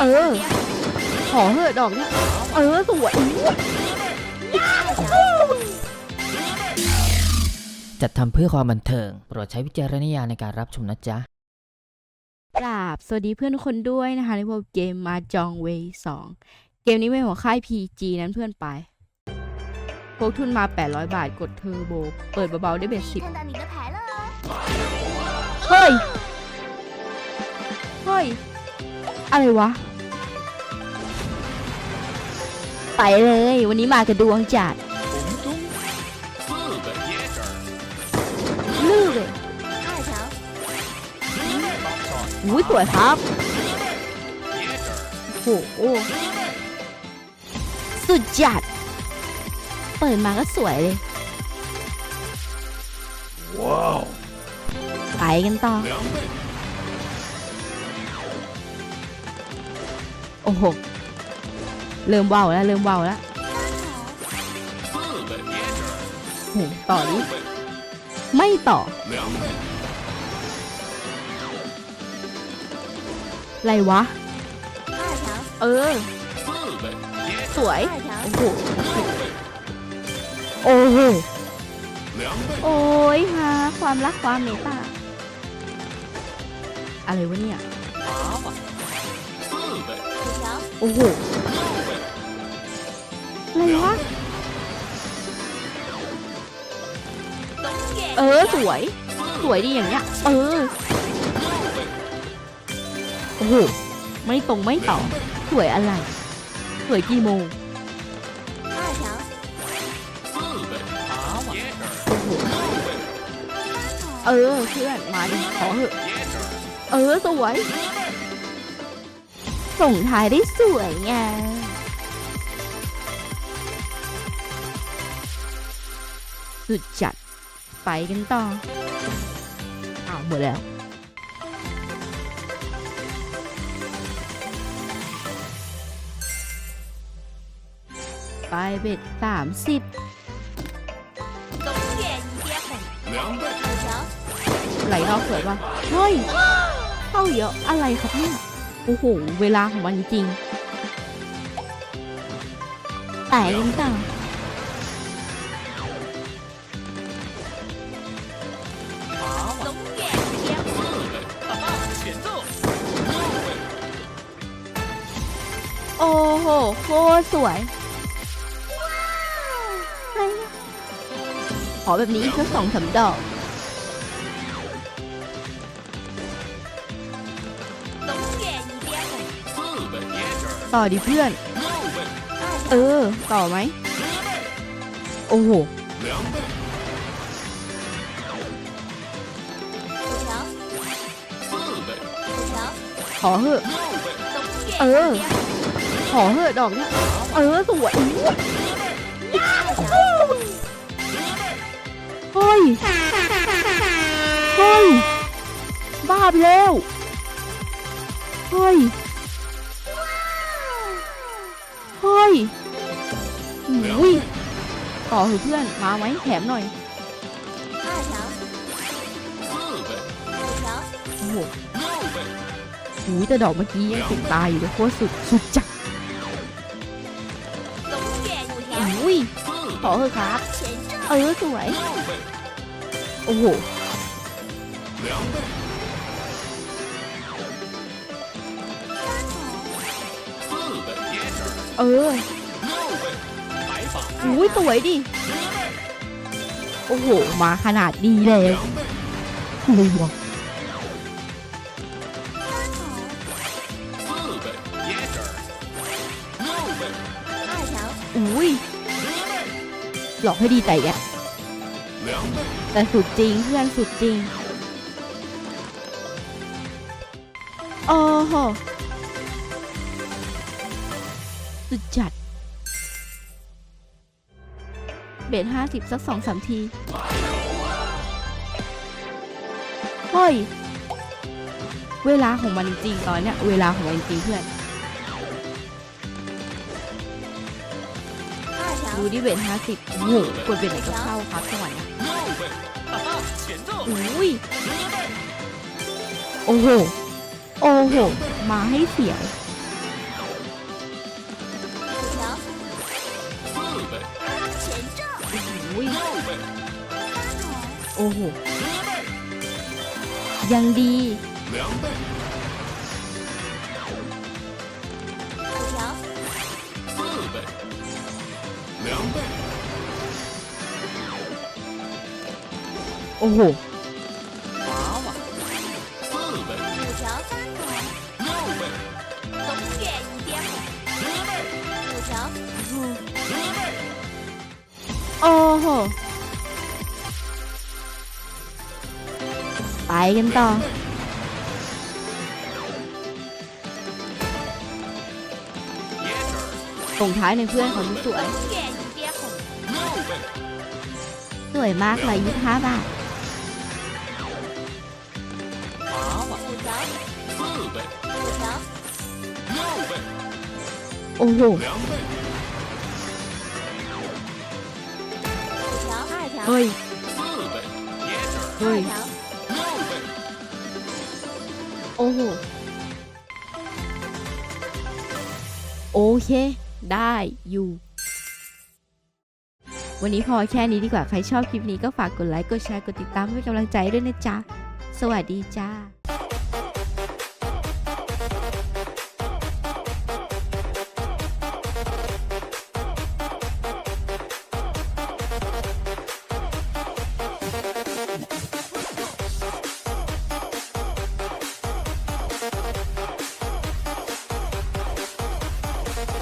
เออ ขอเหอะดอกนี้เออสวยจัดทำเพื่อความบันเทิง โปรดใช้วิจารณญาณในการรับชมนะจ๊ะกราบสวัสดีเพื่อนคนด้วยนะคะในพวกเกมมาจองเวย์งเกมนี้เป็นของค่าย PG นั้นเพื่อนไปพกทุนมา 800 บาทกดเทอร์โบ เปิดเบาๆได้เบ็ดสิบเฮ้ย เฮ้ย อะไรวะ ไปเลย วันนี้มากับดวงจัดลูกเลยอุ้ยสวยครับโหสุดจัด เปิดมาก็สวยเลย ว้าว ไปกันต่อ โอ้โห เริ่มเบาแล้วเริ่มเบาแล้วโหต่อดิไม่ต่อไรวะ เออ สวย โอ้โหโอ้โหโอ้ยฮะความรักความเมตตาอะไรวะเนี่ย โอ้โห วย สวยดีอย่างเงี้ย เออ โอ้โห ไม่ตรงไม่ต่อ สวยอะไร สวยกี่โมงโอ้โห เออเพื่อนมาดิขอเหอะ เออ สวย ส่งท้ายได้สวยไงสุดจัด ไปกันต่ออาหมดแล้วไปเบ็ดสามสิบไหลนอกสวยป่ะเฮ้ยเข้าเยอะอะไรครับเนี่ยโอ้โห เวลาของมันจริงแต่ยังต่าง โอ้โห โคตรสวยขอแบบนี้อีกสัสองสาดอก ต่อดิเพื่อน เออ ต่อไหม โอ้โหขอเหอะเออ ขอเหอะดอกนี้เออสวยเฮ้ยเฮ้ยบ้าไปแล้วเฮ้ยเฮ้ยหุยต่อเถอเพื่อนมาไหมแถมหน่อยโอ้โหแต่ดอกเมื่อกี้ยังติดตายอยู่เลยโคตรสุดสุดจัด ขอเถอะครับ เออสวย โอ้โหเอออุ้สวยดิ โอ้โห มาขนาดนี้แล้วลวงอุ้ย หลอกให้ดีใจแก两倍，แต่สุดจริงเพื่อนสุดจริงโอ้โหสุดจัด เบสห้าสิบสักสองสามทีเฮ้ย เวลาของมันจริงตอนเนี้ย เวลาของมันจริงเพื่อน ดูดิเวทห้าสิบโอ้โหกดเวทไหนก็เข้าครับจังหวะนี้ยโอ้โห โอ้โห มาให้เสียวโอ้โห ยังดี โอ้โหโอ้โหไปกันต่อส่งท้ายในเพื่อนของที่สวย วยมากเลยยี่ห้าบาทโอ้โหเฮ้ยเฮ้ยโอ้โหโอเค ได้อยู่ วันนี้พอแค่นี้ดีกว่าใครชอบคลิปนี้ก็ฝากกดไลค์กดแชร์กดติดตามให้กำลังใจด้วยนะจ๊ะ สวัสดีจ้า